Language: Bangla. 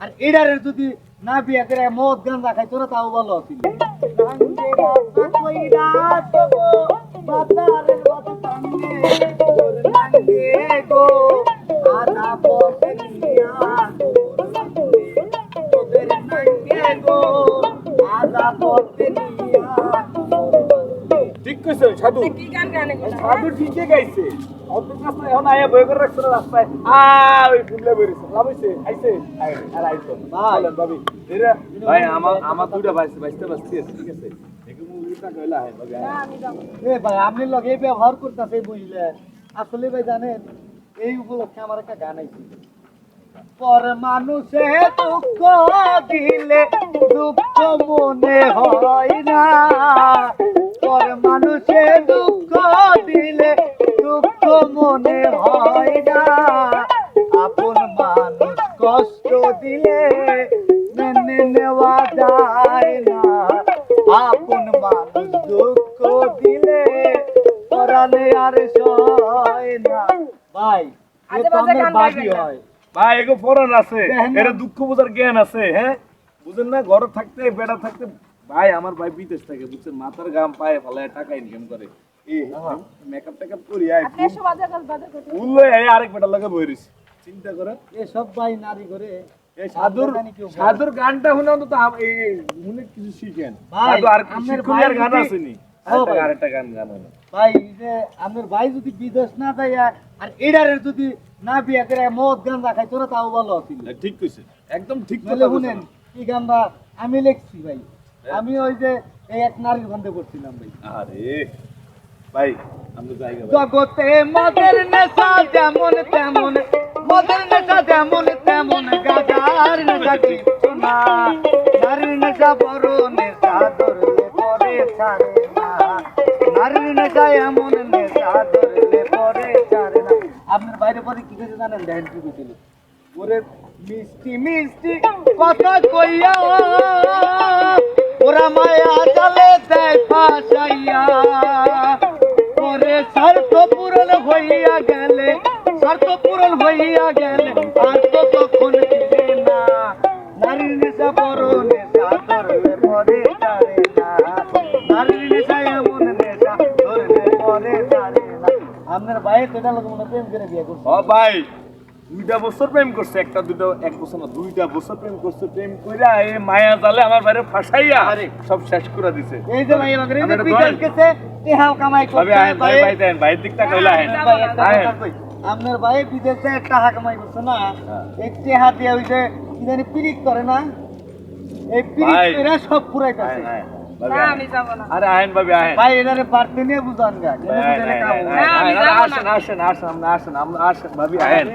আর এডারে যদি না বিয়া করে মদ গাঁজা খাই তোরা তাও ভালো আছিল ঠিক কইছে সাধু? কি গান গান সাধু ঠিকই গাইছে। অন্তত রাস্তায় এখন আয়া বই করে রাখছে রাস্তায়। আ ওই ফুলে বেরিয়েছে। লাভ হইছে আইছে? আর। বলেন ভাবি। এরা ভাই আমার আমার দুইটা বাইছে বাইতে বাঁচতে আছে ঠিক আছে? দেখি মুভিটা কইলা হয় ভাবি আমি যাব এ ভাই আপনি লগে এই ব্যবহার করতেছে বুঝলেন আসলে ভাই জানেন এই উপলক্ষে আমার একটা গান আইছে। পর মানুষে দুঃখ দিলে দুঃখ মনে হয় না। মনে হয় না। আপন মানুষ কষ্ট দিলে মেনে নেওয়া যায় না। আপন মানুষ দুঃখ দিলে পরালে আর সয় না। ভাই এ আজে আমার বাকি হয়। ভাই এগো ফরন আছে। এটা দুঃখ বোঝার জ্ঞান আছে হ্যাঁ? বুঝেন না ঘরে থাকতে বেড়া থাকতে ভাই আমার ভাই বিদেশ থাকে বুঝছেন? মাথার গাম পায়ে ফেলায় টাকা ইনকাম করে। মেকআপ টেকআপ করি আয় আপনি এসব বাজার কাজ বাজার করতে ফুল লই আরেক বেটা লাগে বই চিন্তা করে ভাই নারী করে। এই সাধুর জানি কেউ বলে। সাধুর গানটা শুনে অন্তত এই শুনে কিছু শিখেন। সাধু আর শিক্ষণীয় গান যদি- আসেনি। আরেকটা গান গান ভাই যে আপনার ভাই যদি বিদেশ না যায় আর এডারের যদি না বিয়া করে মদ গাঁজা খাই তোরা তাও ভালো আছিল। হ্যাঁ, ঠিক কইছে। একদম ঠিক কথা শুনেন কি গানটা আমি লিখছি ভাই। আমি ওই যে এই এক নারীর বন্ধে করছিলাম ভাই। আরে ভাই জগতে মদের নেশা যেমন তেমন, মদের নেশা যেমন তেমন, গাজার নেশা কিছু না। নারীর নেশা বড় নেশা ধরলে পরে ছাড়ে না। নারীর নেশা এমন নেশা ধরলে পরে ছাড়ে না। আপনার বাইরে পরে কি কিছু জানেন? দেখেন কি ওরে মিষ্টি মিষ্টি কথা কইয়া, ওরা মায়া জালে দেয় ফাঁসাইয়া। গেলে আর তো তখন দিবে না। নারীর নেশা বড় নেশা ধরলে পরে ছাড়ে না। নারীর নেশা এমন নেশা ধরলে পরে ছাড়ে না। আপনার বাইরে তো লোক মনে প্রেম করে বিয়ে করছে? ও ভাই দুইটা বছর প্রেম করছে একটা দুটো এক বছর না দুইটা বছর প্রেম করছে। প্রেম কইরা এই মায়া জালে আমার বাইরে ফাঁসাইয়া আরে। সব শেষ করে দিছে। এই যে ভাই আমাদের এই যে তেহাও কামাই করছে ভাই ভাই। দিকটা কইলা আপনার ভাই বিদেশে টাকা কামাই করছে না একটি হাত দিয়ে ওই যে কি জানি পিরিক করে না? এই পিরিক। করে সব পুরাই। আমি যাব না। আরে আহেন ভাবি আহেন। ভাই পারতে নিয়ে বুঝান গা। আসেন আসেন আসেন আসেন আসেন ভাবি আহেন।